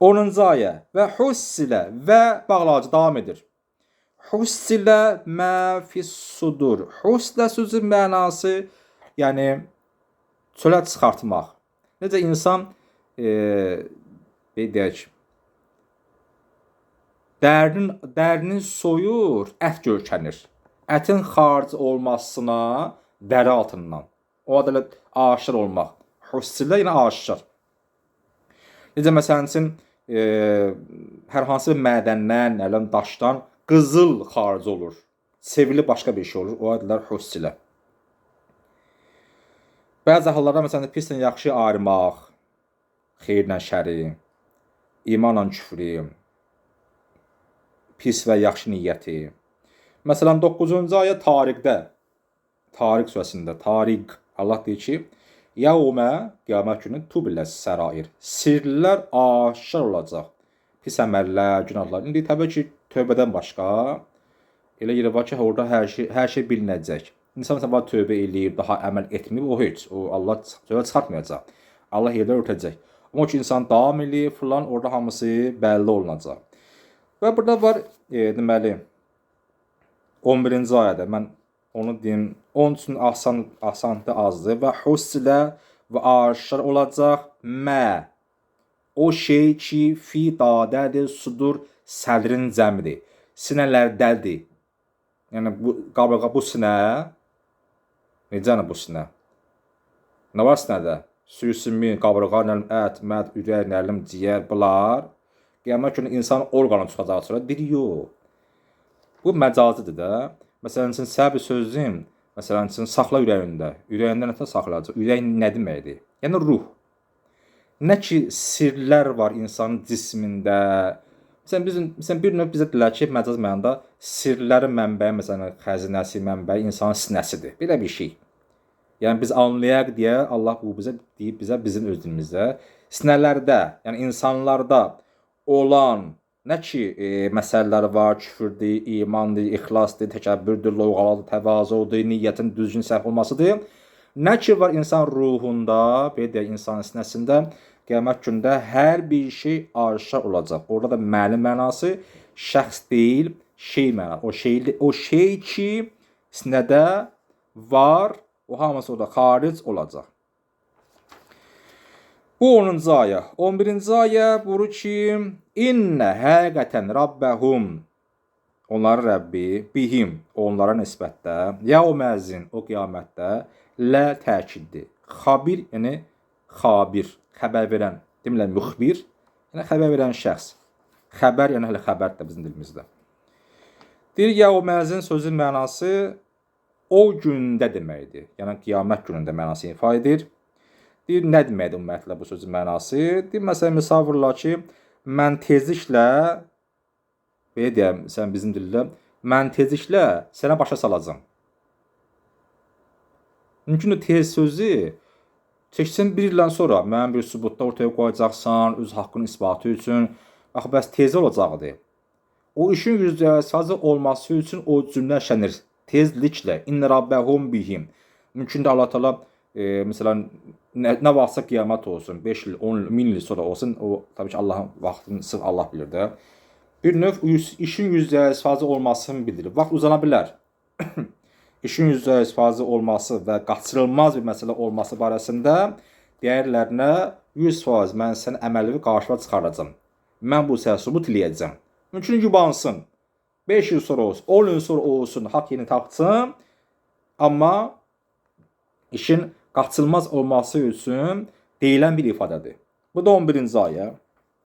10-cu ayə və hussilə və bağlacı davam edir. Hussilə mə fis sudur. Huslə sözün mənası yəni çölə çıxartmaq. Necə insan e, deyək dərinin dərinin soyur, ət görkənir. Ətin xaric olmasına dəri altından. O da aşır olmaq. Hussilə yəni aşır. Necə məsələn üçün e, hər hansı bir mədəndən, ələm daşdan qızıl xaric olur. Sevili başqa bir şey olur. O adlar hussilə. Bəzi hallarda məsələn pislə yaxşı ayırmaq, xeyirlə şəri, imanla küfrü, pis və yaxşı niyyəti. Məsələn 9-cu ayə Tariqdə, Tariq surəsində Tariq Allah deyir ki, Yəvmə qiyamət günü tubiləs sərair. Sirlər aşkar olacaq. Pis əməllər, günahlar. İndi təbii ki, tövbədən başqa elə yeri var ki, orada hər şey hər şey bilinəcək. İnsan məsələn tövbə eləyib, daha əməl etməyib, o heç, o Allah tövbə çıxartmayacaq. Allah yerdə örtəcək. Amma ki insan davam eləyib filan, orada hamısı bəlli olunacaq. Və burada var e, deməli 11-ci ayədə mən onu deyim, onun üçün asan asandır azdır və husilə və aşkar olacaq mə o şey ki fi dadədir sudur sədrin cəmdir. Sinələrdədir. Yəni bu qabırğa bu sinə necədir bu sinə? Nə var sinədə? Sürüsünmi, qabırğa, nəlim, ət, məd, ürək, nəlim, ciyər, bunlar qiyamət günü insan orqanı çıxacaq sonra deyir, yox. Bu məcazidir də. Məsələn üçün səbr sözüm, məsələn üçün saxla ürəyində. Ürəyində nə saxlayacaq? Ürək nə deməkdir? Yəni ruh. Nə ki sirlər var insanın cismində. Məsələn bizim məsələn bir növ bizə dedilər ki, məcaz mənada sirlərin mənbəyi məsələn xəzinəsi mənbəyi insanın sinəsidir. Belə bir şey. Yəni biz anlayaq deyə Allah bu bizə deyib bizə bizim öz dilimizdə sinələrdə, yəni insanlarda olan Nə ki, e, məsələlər var, küfrdür, imandır, ixlasdır, təkəbbürdür, lovğalıdır, təvazödür, niyyətin düzgün səhv olmasıdır. Nə ki var insan ruhunda, belə deyək, insan sinəsində qiyamət gündə hər bir şey aşkar olacaq. Orada da mənim mənası şəxs deyil, şey mənası. O şey o şey ki sinədə var, o hamısı orada xaric olacaq. Bu 10-cu ayə. 11-ci ayə buyurur ki, İnnə həqiqətən Rabbəhum onların Rəbbi bihim onlara nisbətdə yəvməzin o qiyamətdə lə təkiddir. Xabir yəni xabir, xəbər verən, demirlər müxbir, yəni xəbər verən şəxs. Xəbər yəni hələ xəbər də bizim dilimizdə. Deyir yəvməzin sözün mənası o gündə deməkdir. Yəni qiyamət günündə mənası ifa edir. Deyir, nə deməkdir ümumiyyətlə bu sözün mənası? Deyir, məsələn, misal vururlar ki, mən tezliklə belə deyəm, sən bizim dildə, mən tezliklə sənə başa salacağam. Mümkündür tez sözü çəksən bir ildən sonra mənim bir sübutda ortaya qoyacaqsan, öz haqqının isbatı üçün. Axı bəs tez olacaqdı. O işin yüzdə olması üçün o cümlə işlənir. Tezliklə. İnna rabbəhum bihim. Mümkündür Allah Taala e, məsələn nə, nə vaxtsa qiyamət olsun, 5 il, 10 il, 1000 il sonra olsun, o təbii ki, Allahın vaxtını sırf Allah bilir də. Bir növ işin yüzdə fazla olmasını bildirir. Vaxt uzana bilər. işin yüzdə fazla olması və qaçırılmaz bir məsələ olması barəsində deyərlərinə 100% mən səni əməlivi qarşıma çıxaracağam. Mən bu sənə sübut eləyəcəm. Mümkün yubansın. 5 il sonra olsun, 10 il sonra olsun, haqq yeni tapsın. Amma işin qaçılmaz olması üçün deyilən bir ifadədir. Bu da 11-ci ayə.